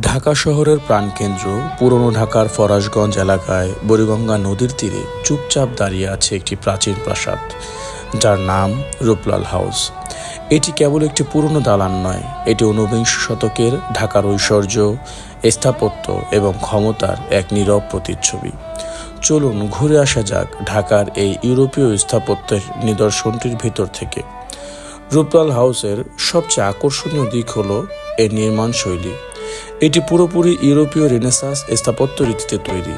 ঢাকা শহরের প্রাণকেন্দ্র, পুরনো ঢাকার ফরাসগঞ্জ এলাকায় বুড়িগঙ্গা নদীর তীরে চুপচাপ দাঁড়িয়ে আছে একটি প্রাচীন প্রাসাদ, যার নাম রূপলাল হাউস। এটি কেবল একটি পুরনো দালান নয়, এটি ঊনবিংশ শতকের ঢাকার ঐশ্বর্য, স্থাপত্য এবং ক্ষমতার এক নীরব প্রতিচ্ছবি। চলুন ঘুরে আসা যাক ঢাকার এই ইউরোপীয় স্থাপত্যের নিদর্শনটির ভিতর থেকে। রূপলাল হাউসের সবচেয়ে আকর্ষণীয় দিক হলো এর নির্মাণ শৈলী। এটি পুরোপুরি ইউরোপীয় রেনেসাস স্থাপত্য রীতিতে তৈরি।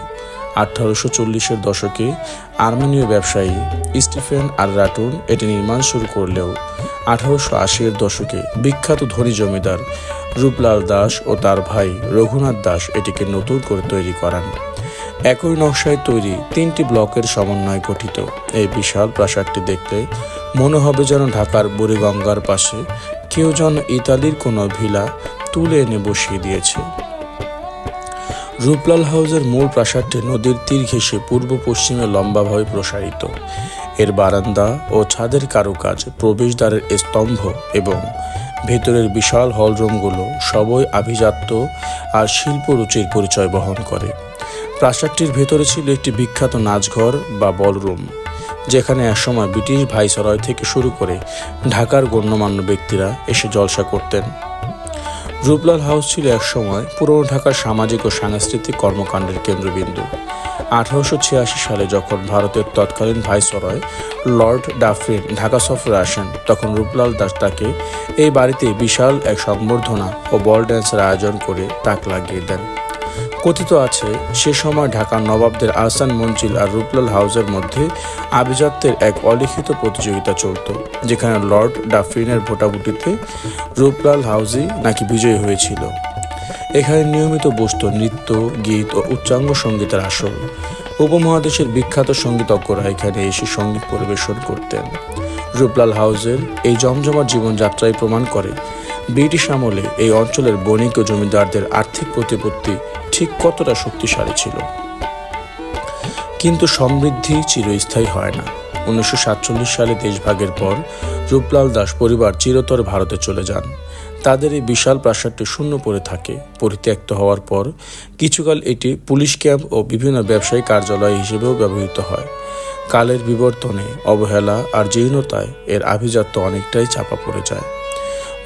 আঠারোশো চল্লিশের দশকে আর্মেনীয় ব্যবসায়ী স্টিফেন আর রাটুন এটি নির্মাণ শুরু করলেও আঠারোশো আশির দশকে বিখ্যাত ধনী জমিদার রূপলাল দাস ও তার ভাই রঘুনাথ দাস এটিকে নতুন করে তৈরি করান। একই নকশায় তৈরি তিনটি ব্লকের সমন্বয়ে গঠিত। এই বিশাল প্রাসাদটি দেখতে মনে হবে যেন ঢাকার বুড়িগঙ্গার পাশে কেউ যেন ইতালির কোনো ভিলা তুলে এনে বসিয়ে দিয়েছে। রূপলাল হাউসের মূল প্রাসাদটি নদীর তীর ঘেঁষে পূর্ব পশ্চিমে লম্বাভাবে প্রসারিত। এর বারান্দা ও ছাদের কারুকাজ, প্রবেশদ্বারের স্তম্ভ এবং ভেতরের বিশাল হলরুমগুলো সবই আভিজাত্য আর শিল্পরুচির পরিচয় বহন করে। প্রাসাদটির ভেতরে ছিল একটি বিখ্যাত নাচঘর বা বলরুম, যেখানে একসময় ব্রিটিশ ভাইসরয় থেকে শুরু করে ঢাকার গণ্যমান্য ব্যক্তিরা এসে জলসা করতেন। রূপলাল হাউস ছিল একসময় পুরনো ঢাকার সামাজিক ও সাংস্কৃতিক কর্মকাণ্ডের কেন্দ্রবিন্দু। আঠারোশো ছিয়াশি সালে যখন ভারতের তৎকালীন ভাইসরয় লর্ড ডাফরিন, ঢাকা সফরে আসেন, তখন রূপলাল দাস তাকে এই বাড়িতে বিশাল এক সংবর্ধনা ও বল ড্যান্সের আয়োজন করে তাক লাগিয়ে দেন। কথিত আছে, সে সময় ঢাকার নবাবদের আহসান মঞ্জিল আর রূপলাল হাউসের মধ্যে আভিজাত্যের এক অলিখিত প্রতিযোগিতা চলত, যেখানে লর্ড ডাফরিনের ভোটাভুটিতে রূপলাল হাউসই নাকি বিজয়ী হয়েছিল। এখানে নিয়মিত বসত নৃত্য, গীত ও উচ্চাঙ্গ সঙ্গীতের আসর। উপমহাদেশের বিখ্যাত সঙ্গীতজ্ঞরা এখানে এসে সংগীত পরিবেশন করতেন। রূপলাল হাউসের এই জমজমাট জীবনযাত্রাই প্রমাণ করে, ব্রিটিশ আমলে এই অঞ্চলের বণিক ও জমিদারদের আর্থিক প্রতিপত্তি ঠিক কতটা শক্তিশালী ছিল। কিন্তু সমৃদ্ধি চিরস্থায়ী হয় না। উনিশশো সাতচল্লিশ সালে দেশভাগের পর রূপলাল দাস পরিবার চিরতর ভারতে চলে যান। তাদের এই বিশাল প্রাসাদটি শূন্য পড়ে থাকে। পরিত্যক্ত হওয়ার পর কিছুকাল এটি পুলিশ ক্যাম্প ও বিভিন্ন ব্যবসায়ী কার্যালয় হিসেবেও ব্যবহৃত হয়। কালের বিবর্তনে, অবহেলা আর জীর্ণতায় এর আভিজাত্য অনেকটাই চাপা পড়ে যায়।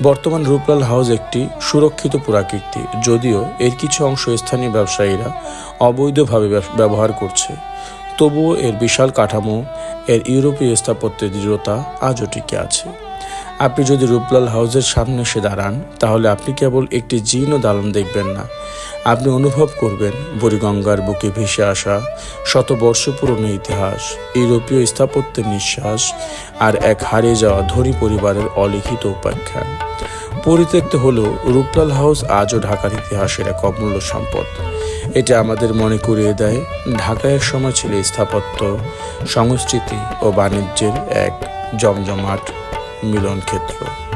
বর্তমান রূপলাল হাউস একটি সুরক্ষিত পুরাকীর্তি যদিও এর কিছু অংশ স্থানীয় ব্যবসায়ীরা অবৈধভাবে ব্যব- ব্যবহার করছে। তবুও এর বিশাল কাঠামো, এর ইউরোপীয় স্থাপত্যের দৃঢ়তা আজও টিকে আছে। আপনি যদি রূপলাল হাউসের সামনে এসে দাঁড়ান, তাহলে আপনি কেবল একটি জীর্ণ দালন দেখবেন না। আপনি অনুভব করবেন বুড়িগঙ্গার বুকে ভেসে আসা শত বর্ষ পুরনো ইতিহাস, ইউরোপীয় স্থাপত্যের নিঃশ্বাস আর এক হারিয়ে যাওয়া ধনী পরিবারের অলিখিত উপাখ্যান। পরিত্যক্ত হলেও রূপলাল হাউস আজও ঢাকার ইতিহাসের এক অমূল্য সম্পদ। এটা আমাদের মনে করিয়ে দেয়, ঢাকায় এক সময় ছিল স্থাপত্য, সংস্কৃতি ও বাণিজ্যের এক জমজমাট মিলন ক্ষেত্র